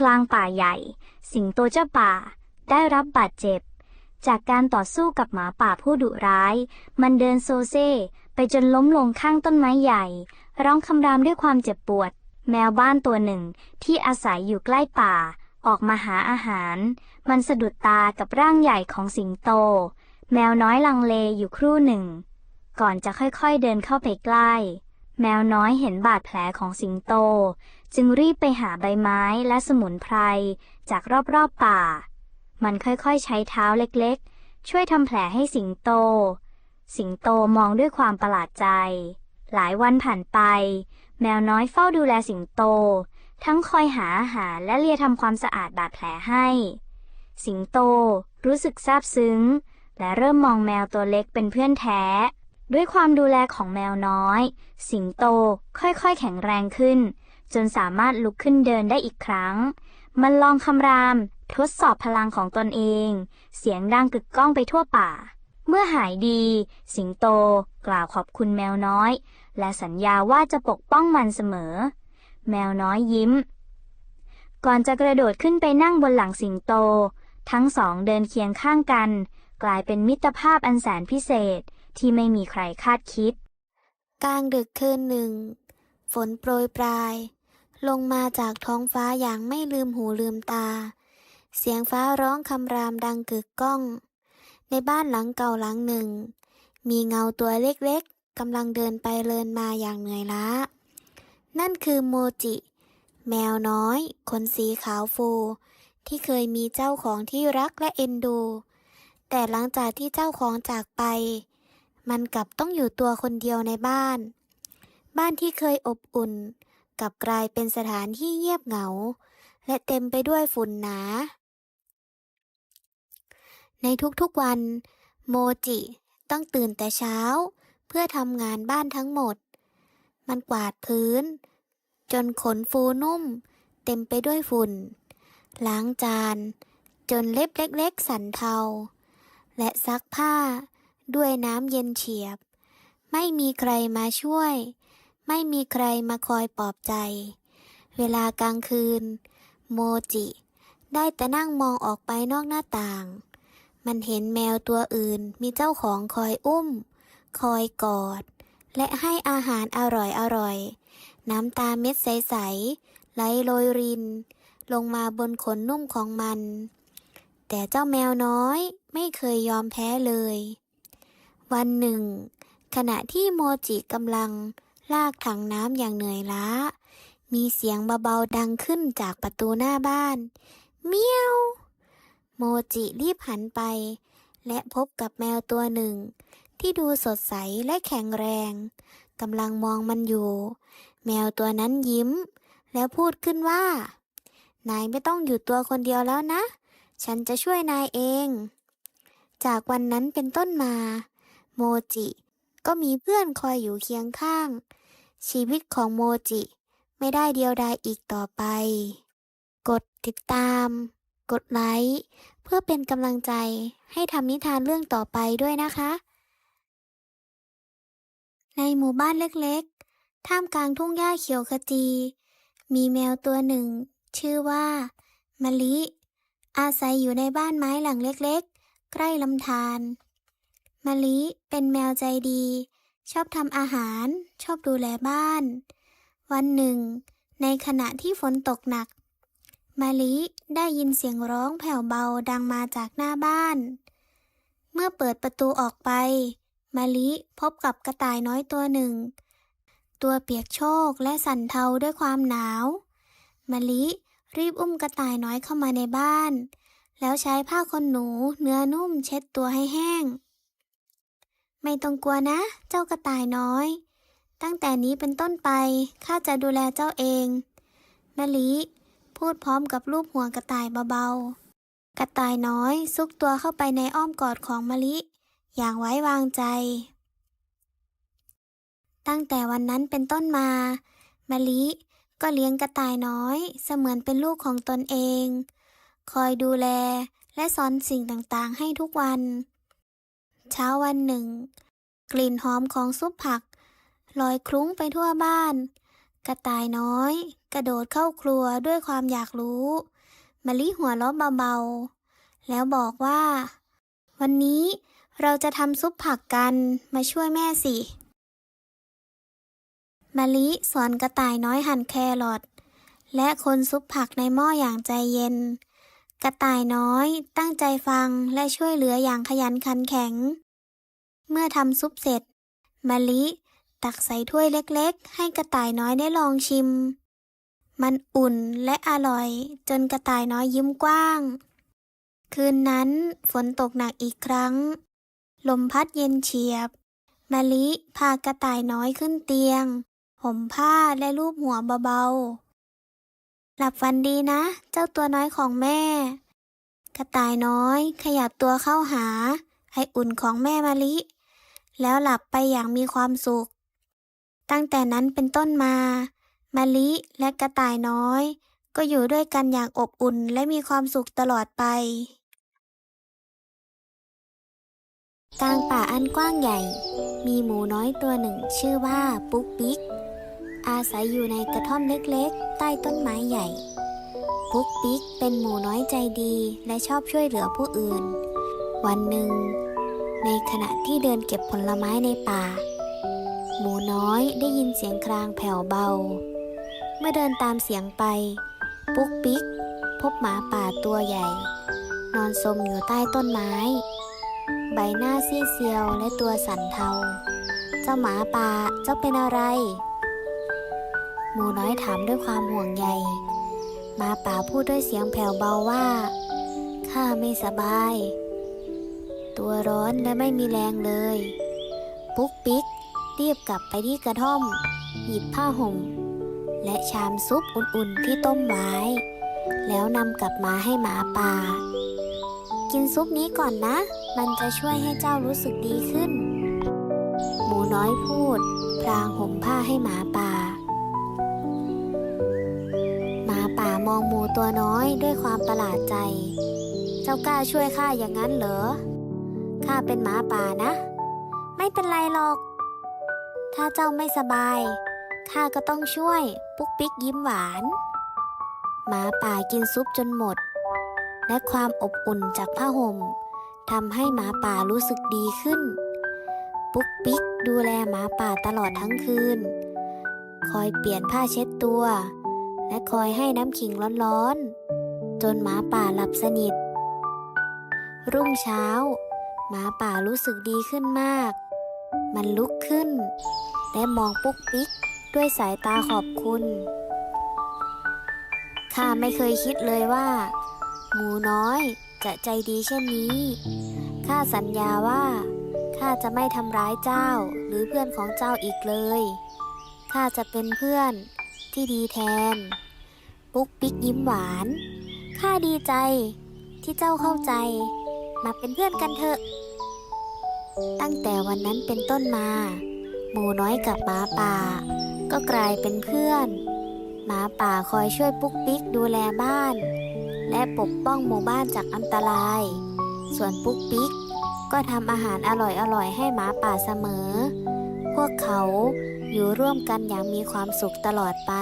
กลางป่าใหญ่ สิงโตเจ้าป่า ได้รับบาดเจ็บ จากการต่อสู้กับหมาป่าผู้ดุร้าย มันเดินโซเซไปจนล้มลงข้างต้นไม้ใหญ่ ร้องคำรามด้วยความเจ็บปวด แมวบ้านตัวหนึ่งที่อาศัยอยู่ใกล้ป่า ออกมาหาอาหาร มันสะดุดตากับร่างใหญ่ของสิงโต แมวน้อยลังเลอยู่ครู่หนึ่ง ก่อนจะค่อยๆเดินเข้าไปใกล้ แมวน้อยเห็นบาดแผลของสิงโต จึงรีบไปหาใบไม้และสมุนไพร จากรอบๆป่า มันค่อยๆใช้เท้าเล็กๆ ช่วยทำแผลให้สิงโต สิงโตมองด้วยความประหลาดใจ หลายวันผ่านไป แมวน้อยเฝ้าดูแลสิงโต ทั้งคอยหาอาหารและเลียทำความสะอาดบาดแผลให้ สิงโตรู้สึกซาบซึ้ง และเริ่มมองแมวตัวเล็กเป็นเพื่อนแท้ ด้วยความดูแลของแมวน้อย สิงโตค่อยๆ แข็งแรงขึ้น จนสามารถลุกขึ้นเดินได้อีกครั้ง มันลองคำราม ทดสอบพลังของตนเอง เสียงดังกึกก้องไปทั่วป่า เมื่อหายดี สิงโตกล่าวขอบคุณแมวน้อย และสัญญาว่าจะปกป้องมันเสมอ แมวน้อยยิ้ม ก่อนจะกระโดดขึ้นไปนั่งบนหลังสิงโต ทั้งสองเดินเคียงข้างกัน กลายเป็นมิตรภาพอันแสนพิเศษที่ไม่มีใครคาดคิด กลางดึกคืนหนึ่ง ฝนโปรยปลาย ลงมาจากท้องฟ้าอย่างไม่ลืมหูลืมตา เสียงฟ้าร้องคำรามดังกึกก้อง ในบ้านหลังเก่าหลังหนึ่ง มีเงาตัวเล็กๆกำลังเดินไปเดินมาอย่างเหนื่อยล้า นั่นคือโมจิ แมวน้อยขนสีขาวฟู ที่เคยมีเจ้าของที่รักและเอ็นดู แต่หลังจากที่เจ้าของจากไป มันกลับต้องอยู่ตัวคนเดียวในบ้าน บ้านที่เคยอบอุ่น กลับกลายเป็นสถานที่เงียบเหงา และเต็มไปด้วยฝุ่นหนา ในทุกๆวัน โมจิต้องตื่นแต่เช้า เพื่อทำงานบ้านทั้งหมด มันกวาดพื้น จนขนฟูนุ่ม เต็มไปด้วยฝุ่น ล้างจาน จนเล็บเล็ก ๆ สันเทา และซักผ้า ด้วยน้ำเย็นเฉียบ ไม่มีใครมาช่วย ไม่มีใครมาคอยปลอบใจ เวลากลางคืน โมจิ ได้แต่นั่งมองออกไปนอกหน้าต่าง มันเห็นแมวตัวอื่นมีเจ้าของคอยอุ้ม คอยกอด และให้อาหารอร่อยอร่อยๆน้ำตาเม็ดใสๆไหลโรยริน ลงมาบนขนนุ่มของมัน แต่เจ้าแมวน้อย ไม่เคยยอมแพ้เลย วันหนึ่ง ขณะที่โมจิกำลังลากถังน้ำอย่างเหนื่อยล้า มีเสียงเบาๆดังขึ้นจากประตูหน้าบ้าน เมียว โมจิรีบหันไป และพบกับแมวตัวหนึ่ง ที่ดูสดใสและแข็งแรงกำลังมองมันอยู่ แมวตัวนั้นยิ้ม แล้วพูดขึ้นว่า นายไม่ต้องอยู่ตัวคนเดียวแล้วนะ ฉันจะช่วยนายเอง จากวันนั้นเป็นต้นมา โมจิ ก็มีเพื่อนคอยอยู่เคียงข้าง ชีวิตของโมจิ ไม่ได้เดียวดายอีกต่อไป กดติดตาม กดไลค์เพื่อเป็นกำลังใจให้ทำนิทานเรื่องต่อไปด้วยนะคะ ในหมู่บ้านเล็กๆ ท่ามกลางทุ่งหญ้าเขียวขจี มีแมวตัวหนึ่ง ชื่อว่ามะลิ อาศัยอยู่ในบ้านไม้หลังเล็ก ใกล้ลำธารมะลิเป็นแมวใจดี ชอบทำอาหาร ชอบดูแลบ้าน วันหนึ่ง ในขณะที่ฝนตกหนักมะลิได้ยินเสียงร้องแผ่วเบาดังมาจากหน้าบ้าน เมื่อเปิดประตูออกไปมะลิพบกับกระต่ายน้อยตัวหนึ่ง ตัวเปียกโชกและสั่นเทาด้วยความหนาวมะลิรีบอุ้มกระต่ายน้อยเข้ามาในบ้าน แล้วใช้ผ้าขนหนูเนื้อนุ่มเช็ดตัวให้แห้ง ไม่ต้องกลัวนะ เจ้ากระต่ายน้อย ตั้งแต่นี้เป็นต้นไปข้าจะดูแลเจ้าเองมะลิพูดพร้อมกับรูปหัวกระต่ายเบาๆ กระต่ายน้อยซุกตัวเข้าไปในอ้อมกอดของมะลิ อย่างไว้วางใจ ตั้งแต่วันนั้นเป็นต้นมามะลิก็เลี้ยงกระต่ายน้อย เสมือนเป็นลูกของตนเอง คอยดูแลและสอนสิ่งต่างๆ ให้ทุกวัน เช้าวันหนึ่ง กลิ่นหอมของซุปผัก ลอยคลุ้งไปทั่วบ้าน กระต่ายน้อย กระโดดเข้าครัวด้วยความอยากรู้มะลิหัวเราะเบาๆ แล้วบอกว่า วันนี้เราจะทำซุปผักกันมาช่วยแม่สิมะลิสอนกระต่ายน้อยหั่นแครอทและคนซุปผักในหม้ออย่างใจเย็น กระต่ายน้อย ตั้งใจฟังและช่วยเหลืออย่างขยันขันแข็ง เมื่อทำซุปเสร็จมะลิ ตักใส่ถ้วยเล็กๆ ให้กระต่ายน้อยได้ลองชิม มันอุ่นและอร่อย จนกระต่ายน้อยยิ้มกว้าง คืนนั้นฝนตกหนักอีกครั้ง ลมพัดเย็นเฉียบมะลิพากระต่ายน้อยขึ้นเตียง ห่มผ้าและลูบหัวเบาๆ หลับฝันดีนะ เจ้าตัวน้อยของแม่ กระต่ายน้อย ขยับตัวเข้าหา ไออุ่นของแม่มะลิ แล้วหลับไปอย่างมีความสุข ตั้งแต่นั้นเป็นต้นมามะลิและกระต่ายน้อย ก็อยู่ด้วยกันอย่างอบอุ่นและมีความสุขตลอดไปกลางป่าอันกว้างใหญ่ มีหมูน้อยตัวหนึ่งชื่อว่าปุ๊กปิ๊ก อาศัยอยู่ในกระท่อมเล็กๆ ใต้ต้นไม้ใหญ่ปุ๊กปิ๊กเป็นหมูน้อยใจดีและชอบช่วยเหลือผู้อื่น วันหนึ่ง ในขณะที่เดินเก็บผลไม้ในป่า หมูน้อยได้ยินเสียงครางแผ่วเบา เมื่อเดินตามเสียงไป ปุ๊กปิ๊ก พบหมาป่าตัวใหญ่ นอนสมอยู่ใต้ต้นไม้ ใบหน้าซีเซียวและตัวสั่นเทา เจ้าหมาป่าเจ้าเป็นอะไร หมูน้อยถามด้วยความห่วงใยหมาป่าพูดด้วยเสียงแผ่วเบาว่า ข้าไม่สบาย ตัวร้อนและไม่มีแรงเลย ปุ๊กปิ๊กรีบกลับไปที่กระท่อม หยิบผ้าห่ม และชามซุปอุ่นๆที่ต้มไว้ แล้วนำกลับมาให้หมาป่า กินซุปนี้ก่อนนะ มันจะช่วยให้เจ้ารู้สึกดีขึ้น หมูน้อยพูด พลางห่มผ้าให้หมาป่า องหมูตัวน้อยด้วยความประหลาดใจ เจ้ากล้าช่วยข้าอย่างนั้นเหรอ ข้าเป็นหมาป่านะ ไม่เป็นไรหรอก ถ้าเจ้าไม่สบาย ข้าก็ต้องช่วย ปุ๊กปิ๊กยิ้มหวาน หมาป่ากินซุปจนหมด และความอบอุ่นจากผ้าห่มทำให้หมาป่ารู้สึกดีขึ้น ปุ๊กปิ๊กดูแลหมาป่าตลอดทั้งคืน คอยเปลี่ยนผ้าเช็ดตัว และคอยให้น้ำขิงร้อนๆ จนหมาป่าหลับสนิท รุ่งเช้า หมาป่ารู้สึกดีขึ้นมาก มันลุกขึ้น และมองปุ๊กปิ๊กด้วยสายตาขอบคุณ ข้าไม่เคยคิดเลยว่า หมูน้อยจะใจดีเช่นนี้ ข้าสัญญาว่า ข้าจะไม่ทำร้ายเจ้าหรือเพื่อนของเจ้าอีกเลย ข้าจะเป็นเพื่อน ที่ดีแทน ปุ๊กปิ๊กยิ้มหวาน ข้าดีใจที่เจ้าเข้าใจ มาเป็นเพื่อนกันเถอะ ตั้งแต่วันนั้นเป็นต้นมา หมูน้อยกับหมาป่า ก็กลายเป็นเพื่อน หมาป่าคอยช่วยปุ๊กปิ๊กดูแลบ้าน และปกป้องหมู่บ้านจากอันตราย ส่วนปุ๊กปิ๊กก็ทำอาหารอร่อยๆให้หมาป่าเสมอ พวกเขา อยู่ร่วมกันอย่างมีความสุขตลอดไป